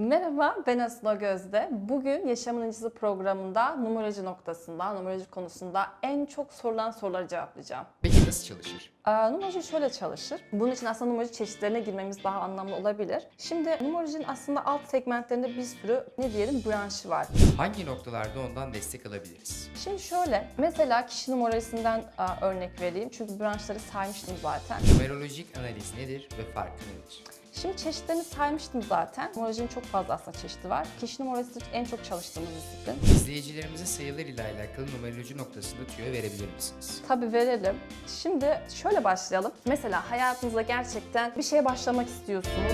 Merhaba, ben Aslı Gözde. Bugün Yaşamın İncisi programında numeroloji noktasında, numeroloji konusunda en çok sorulan soruları cevaplayacağım. Peki nasıl çalışır? Ee, numeroloji şöyle çalışır. Bunun için aslında numeroloji çeşitlerine girmemiz daha anlamlı olabilir. Şimdi numerolojinin aslında alt segmentlerinde bir sürü ne diyelim branşı var. Hangi noktalarda ondan destek alabiliriz? Şimdi şöyle, mesela kişi numarasından örnek vereyim. Çünkü branşları saymıştım zaten. Numerolojik analiz nedir ve farkı nedir? Şimdi çeşitlerini saymıştım zaten. Numerolojinin çok fazla aslında çeşidi var. Kişi numarası en çok çalıştığımız disiplin. İzleyicilerimize sayılar ile alakalı numeroloji noktasında tüyo verebilir misiniz? Tabii verelim. Şimdi şöyle başlayalım. Mesela hayatınızda gerçekten bir şeye başlamak istiyorsunuz.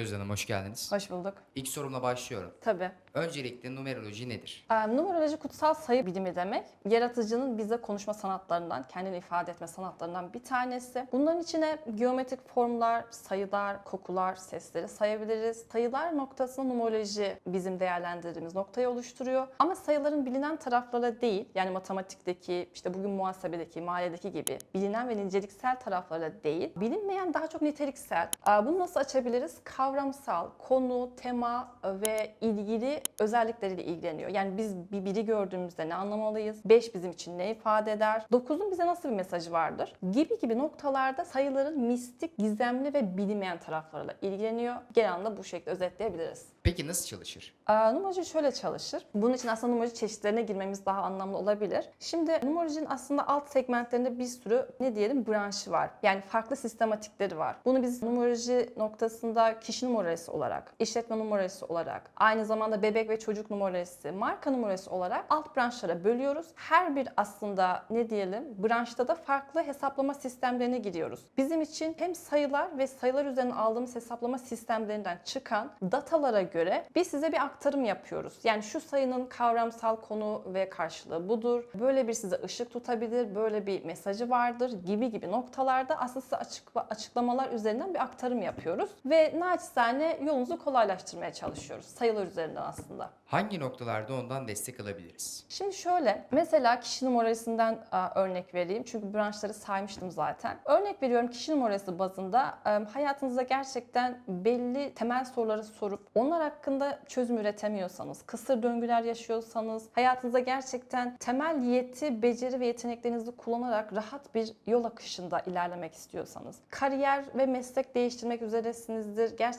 Gözde Hanım hoş geldiniz. Hoş bulduk. İlk sorumla başlıyorum. Tabii. Öncelikle numeroloji nedir? Ee, numeroloji kutsal sayı bilimi demek. Yaratıcının bize konuşma sanatlarından, kendini ifade etme sanatlarından bir tanesi. Bunların içine geometrik formlar, sayılar, kokular, sesleri sayabiliriz. Sayılar noktasında numeroloji bizim değerlendirdiğimiz noktayı oluşturuyor. Ama sayıların bilinen tarafları değil, yani matematikteki, işte bugün muhasebedeki, maliyedeki gibi bilinen ve niceliksel tarafları değil. Bilinmeyen daha çok niteliksel. Ee, Bunu nasıl açabiliriz? Kavramsal, konu, tema ve ilgili özellikleriyle ilgileniyor. Yani biz bir biri gördüğümüzde ne anlamalıyız? 5 bizim için ne ifade eder? 9'un bize nasıl bir mesajı vardır? Gibi gibi noktalarda sayıların mistik, gizemli ve bilinmeyen taraflarıyla ilgileniyor. Genel anlamda bu şekilde özetleyebiliriz. Peki nasıl çalışır? Aa, numeroloji şöyle çalışır. Bunun için aslında numeroloji çeşitlerine girmemiz daha anlamlı olabilir. Şimdi numerolojinin aslında alt segmentlerinde bir sürü ne diyelim branşı var. Yani farklı sistematikleri var. Bunu biz numeroloji noktasında kişi numarası olarak, işletme numarası olarak, aynı zamanda bebek ve çocuk numarası, marka numarası olarak alt branşlara bölüyoruz. Her bir aslında ne diyelim branşta da farklı hesaplama sistemlerine giriyoruz. Bizim için hem sayılar ve sayılar üzerine aldığımız hesaplama sistemlerinden çıkan datalara göre biz size bir aktarım yapıyoruz. Yani şu sayının kavramsal konu ve karşılığı budur. Böyle bir size ışık tutabilir, böyle bir mesajı vardır gibi gibi noktalarda aslında açıklamalar üzerinden bir aktarım yapıyoruz. Ve naçizane yolunuzu kolaylaştırmaya çalışıyoruz. Sayılar üzerinden aslında. Hangi noktalarda ondan destek alabiliriz? Şimdi şöyle, mesela kişi numarasından aa, örnek vereyim. Çünkü branşları saymıştım zaten. Örnek veriyorum kişi numarası bazında e, hayatınızda gerçekten belli temel soruları sorup onlar hakkında çözüm üretemiyorsanız, kısır döngüler yaşıyorsanız, hayatınızda gerçekten temel yeti, beceri ve yeteneklerinizi kullanarak rahat bir yol akışında ilerlemek istiyorsanız, kariyer ve meslek değiştirmek üzeresinizdir. Gerçekten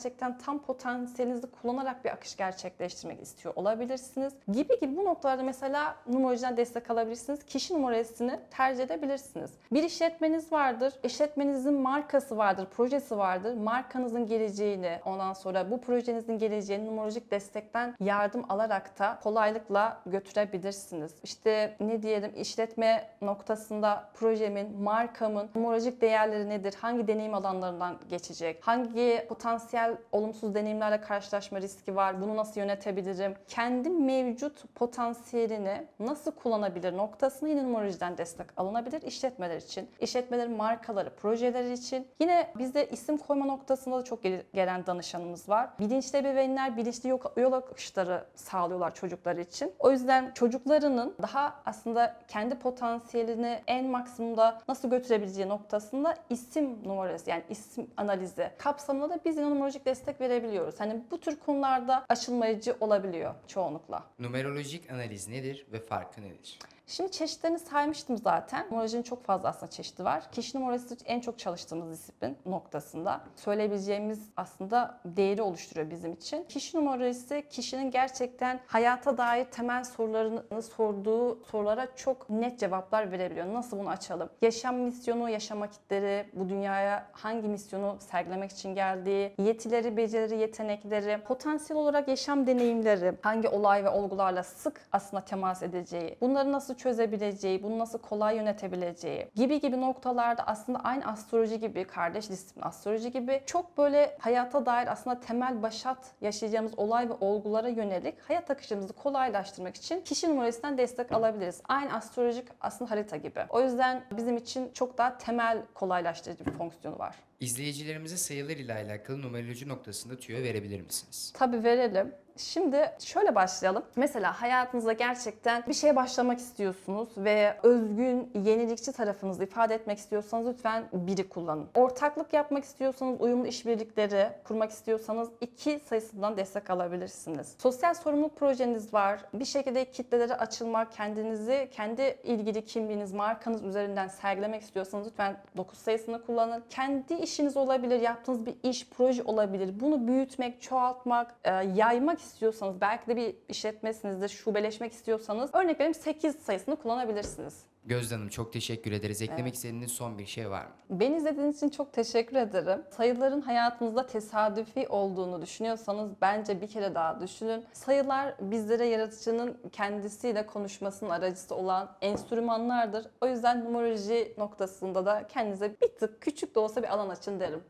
tam potansiyelinizi kullanarak bir akış gerçekleştirmek istiyor olabilirsiniz. Gibi gibi bu noktalarda mesela numarolojiden destek alabilirsiniz. Kişi numarasını tercih edebilirsiniz. Bir işletmeniz vardır. İşletmenizin markası vardır, projesi vardır. Markanızın geleceğini, ondan sonra bu projenizin geleceğini numerolojik destekten yardım alarak da kolaylıkla götürebilirsiniz. İşte ne diyelim işletme noktasında projemin, markamın numerolojik değerleri nedir? Hangi deneyim alanlarından geçecek? Hangi potansiyel olumsuz deneyimlerle karşılaşma riski var? Bunu nasıl yönetebilirim? Kendi mevcut potansiyelini nasıl kullanabilir noktasını yine destek alınabilir işletmeler için. İşletmelerin markaları, projeleri için. Yine bizde isim koyma noktasında da çok gel- gelen danışanımız var. Bilinçli ebeveynler bilinçli yol akışları sağlıyorlar çocuklar için. O yüzden çocuklarının daha aslında kendi potansiyelini en maksimumda nasıl götürebileceği noktasında isim numarası yani isim analizi kapsamında da biz yine numerolojik destek verebiliyoruz. Hani bu tür konularda aşılmayıcı olabiliyor çoğunlukla. Numerolojik analiz nedir ve farkı nedir? Şimdi çeşitlerini saymıştım zaten. Numerolojinin çok fazla aslında çeşidi var. Kişi numarası en çok çalıştığımız disiplin noktasında. Söyleyebileceğimiz aslında değeri oluşturuyor bizim için. Kişi numarası kişinin gerçekten hayata dair temel sorularını sorduğu sorulara çok net cevaplar verebiliyor. Nasıl bunu açalım? Yaşam misyonu, yaşam vakitleri, bu dünyaya hangi misyonu sergilemek için geldiği, yetileri, becerileri, yetenekleri, potansiyel olarak yaşam deneyimleri, hangi olay ve olgularla sık aslında temas edeceği, bunları nasıl çözebileceği, bunu nasıl kolay yönetebileceği gibi gibi noktalarda aslında aynı astroloji gibi, kardeş disiplin astroloji gibi çok böyle hayata dair aslında temel başat yaşayacağımız olay ve olgulara yönelik hayat akışımızı kolaylaştırmak için kişi numarasından destek alabiliriz. Aynı astrolojik aslında harita gibi. O yüzden bizim için çok daha temel kolaylaştırıcı bir fonksiyonu var. İzleyicilerimize sayılar ile alakalı numeroloji noktasında tüyo verebilir misiniz? Tabii verelim. Şimdi şöyle başlayalım. Mesela hayatınızda gerçekten bir şeye başlamak istiyorsunuz ve özgün, yenilikçi tarafınızı ifade etmek istiyorsanız lütfen biri kullanın. Ortaklık yapmak istiyorsanız, uyumlu işbirlikleri kurmak istiyorsanız iki sayısından destek alabilirsiniz. Sosyal sorumluluk projeniz var. Bir şekilde kitlelere açılmak, kendinizi, kendi ilgili kimliğiniz, markanız üzerinden sergilemek istiyorsanız lütfen 9 sayısını kullanın. Kendi işiniz olabilir, yaptığınız bir iş, proje olabilir. Bunu büyütmek, çoğaltmak, e, yaymak istiyorsanız, belki de bir işletmesinizdir, şubeleşmek istiyorsanız örnek vereyim 8 sayısını kullanabilirsiniz. Gözde Hanım çok teşekkür ederiz. Eklemek istediğiniz son bir şey var mı? Beni izlediğiniz için çok teşekkür ederim. Sayıların hayatınızda tesadüfi olduğunu düşünüyorsanız bence bir kere daha düşünün. Sayılar bizlere yaratıcının kendisiyle konuşmasının aracısı olan enstrümanlardır. O yüzden numeroloji noktasında da kendinize bir tık küçük de olsa bir alan açın derim.